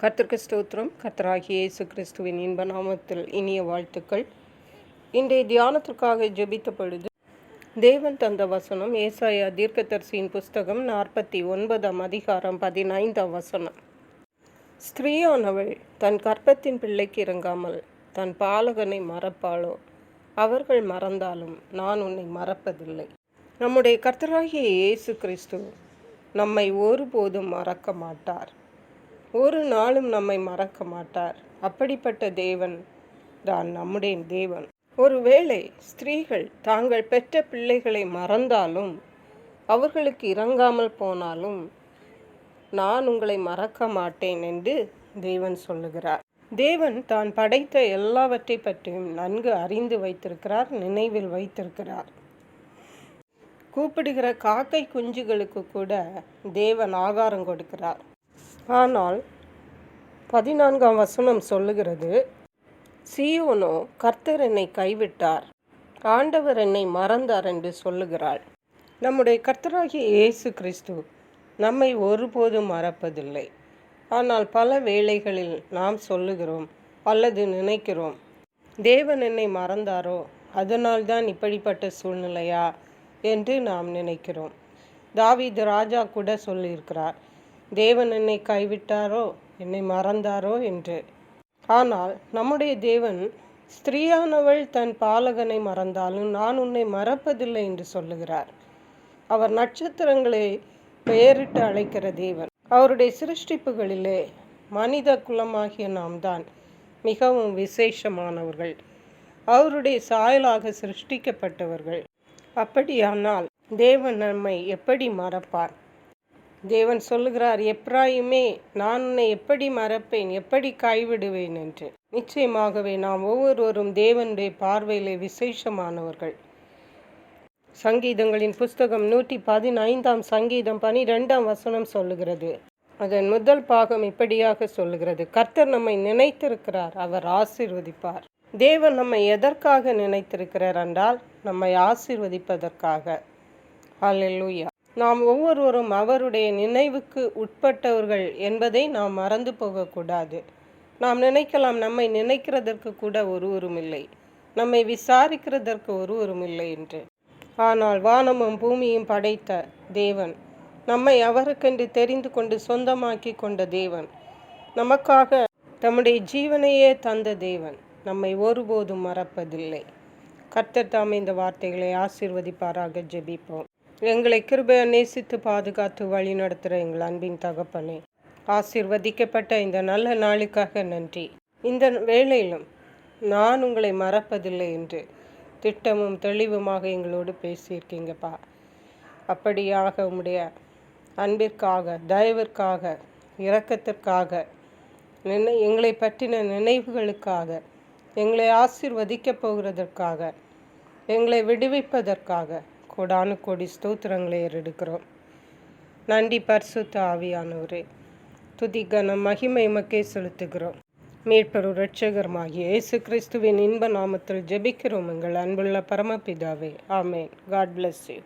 கர்த்தருக்கு ஸ்தோத்திரம். கர்த்தராகிய இயேசு கிறிஸ்துவின் இன்ப நாமத்தில் இனிய வாழ்த்துக்கள். இன்றைய தியானத்திற்காக ஜெபித்த பொழுது தேவன் தந்த வசனம் ஏசாயா தீர்க்கதரிசியின் புஸ்தகம் நாற்பத்தி ஒன்பதாம் அதிகாரம் பதினைந்தாம் வசனம். ஸ்திரீயானவள் தன் கற்பத்தின் பிள்ளைக்கு இறங்காமல் தன் பாலகனை மறப்பாளோ? அவர்கள் மறந்தாலும் நான் உன்னை மறப்பதில்லை. நம்முடைய கர்த்தராகிய இயேசு கிறிஸ்து நம்மை ஒருபோதும் மறக்க மாட்டார். ஒரு நாளும் நம்மை மறக்க மாட்டார். அப்படிப்பட்ட தேவன் தான் நம்முடைய தேவன். ஒருவேளை ஸ்திரீகள் தாங்கள் பெற்ற பிள்ளைகளை மறந்தாலும் அவர்களுக்கு இறங்காமல் போனாலும் நான் உங்களை மறக்க மாட்டேன் என்று தேவன் சொல்லுகிறார். தேவன் தான் படைத்த எல்லாவற்றை பற்றியும் நன்கு அறிந்து வைத்திருக்கிறார் நினைவில் வைத்திருக்கிறார். கூப்பிடுகிற காக்கை குஞ்சுகளுக்கு கூட தேவன் ஆகாரம் கொடுக்கிறார். ஆனால் பதினான்காம் வசனம் சொல்லுகிறது சியோனோ கர்த்தர் என்னை கைவிட்டார். ஆண்டவர் என்னை மறந்தார் என்று சொல்லுகிறாள். நம்முடைய கர்த்தராகிய இயேசு கிறிஸ்து நம்மை ஒருபோதும் மறப்பதில்லை. ஆனால் பல வேளைகளில் நாம் சொல்லுகிறோம் அல்லது நினைக்கிறோம் தேவன் என்னை மறந்தாரோ அதனால்தான் இப்படிப்பட்ட சூழ்நிலையா? என்று நாம் நினைக்கிறோம். தாவித் ராஜா கூட சொல்லியிருக்கிறார் தேவன் என்னை கைவிட்டாரோ என்னை மறந்தாரோ என்று. ஆனால் நம்முடைய தேவன் ஸ்திரீயானவள் தன் பாலகனை மறந்தாலும் நான் உன்னை மறப்பதில்லை என்று சொல்லுகிறார். அவர் நட்சத்திரங்களை பெயரிட்டு அழைக்கிற தேவன். அவருடைய சிருஷ்டிப்புகளிலே மனித குலமாகிய நாம் தான் மிகவும் விசேஷமானவர்கள். அவருடைய சாயலாக சிருஷ்டிக்கப்பட்டவர்கள். அப்படியானால் தேவன் நம்மை எப்படி மறப்பார்? தேவன் சொல்லுகிறார் எப்ராயுமே நான் உன்னை எப்படி மறப்பேன்? எப்படி கைவிடுவேன்? என்று. நிச்சயமாகவே நாம் ஒவ்வொருவரும் தேவனுடைய பார்வையிலே விசேஷமானவர்கள். சங்கீதங்களின் புஸ்தகம் நூற்றி பதினைந்தாம் சங்கீதம் பனிரெண்டாம் வசனம் சொல்லுகிறது. அதன் முதல் பாகம் இப்படியாக சொல்லுகிறது. கர்த்தர் நம்மை நினைத்திருக்கிறார் அவர் ஆசிர்வதிப்பார். தேவன் நம்மை எதற்காக நினைத்திருக்கிறார் என்றால் நம்மை ஆசிர்வதிப்பதற்காக. ஹலெல்லூயா நாம் ஒவ்வொருவரும் அவருடைய நினைவுக்கு உட்பட்டவர்கள் என்பதை நாம் மறந்து போகக்கூடாது. நாம் நினைக்கலாம் நம்மை நினைக்கிறதற்கு கூட ஒருவரும் இல்லை. நம்மை விசாரிக்கிறதற்கு ஒருவரும் இல்லை என்று. ஆனால் வானமும் பூமியும் படைத்த தேவன் நம்மை அவருக்கென்று தெரிந்து கொண்டு சொந்தமாக்கி கொண்ட தேவன் நமக்காக தம்முடைய ஜீவனையே தந்த தேவன் நம்மை ஒருபோதும் மறப்பதில்லை. கர்த்தர் தாம் இந்த வார்த்தைகளை ஆசீர்வதிப்பாராக ஜெபிப்போம். எங்களை கிருபையை நேசித்து பாதுகாத்து வழி நடத்துகிற எங்கள் அன்பின் தகப்பனே. ஆசிர்வதிக்கப்பட்ட இந்த நல்ல நாளுக்காக நன்றி. இந்த வேளையிலும் நான் உங்களை மறப்பதில்லை என்று திட்டமும் தெளிவுமாக எங்களோடு பேசியிருக்கீங்கப்பா. அப்படியாக உம்முடைய அன்பிற்காக தயவிற்காக இரக்கத்திற்காக நினை எங்களை பற்றின நினைவுகளுக்காக எங்களை ஆசிர்வதிக்கப் போகிறதற்காக எங்களை விடுவிப்பதற்காக கோடானு கோடி ஸ்தோத்திரங்களை ஏறெடுக்கிறோம். நன்றி பரிசுத்த ஆவியானவரே. துதி கனம் மகிமை மக்கே செலுத்துகிறோம். மீட்பரு இரட்சகருமாகிய இயேசு கிறிஸ்துவின் இன்ப நாமத்தில் ஜெபிக்கிறோம் எங்கள் அன்புள்ள பரமபிதாவே. ஆமேன். God bless you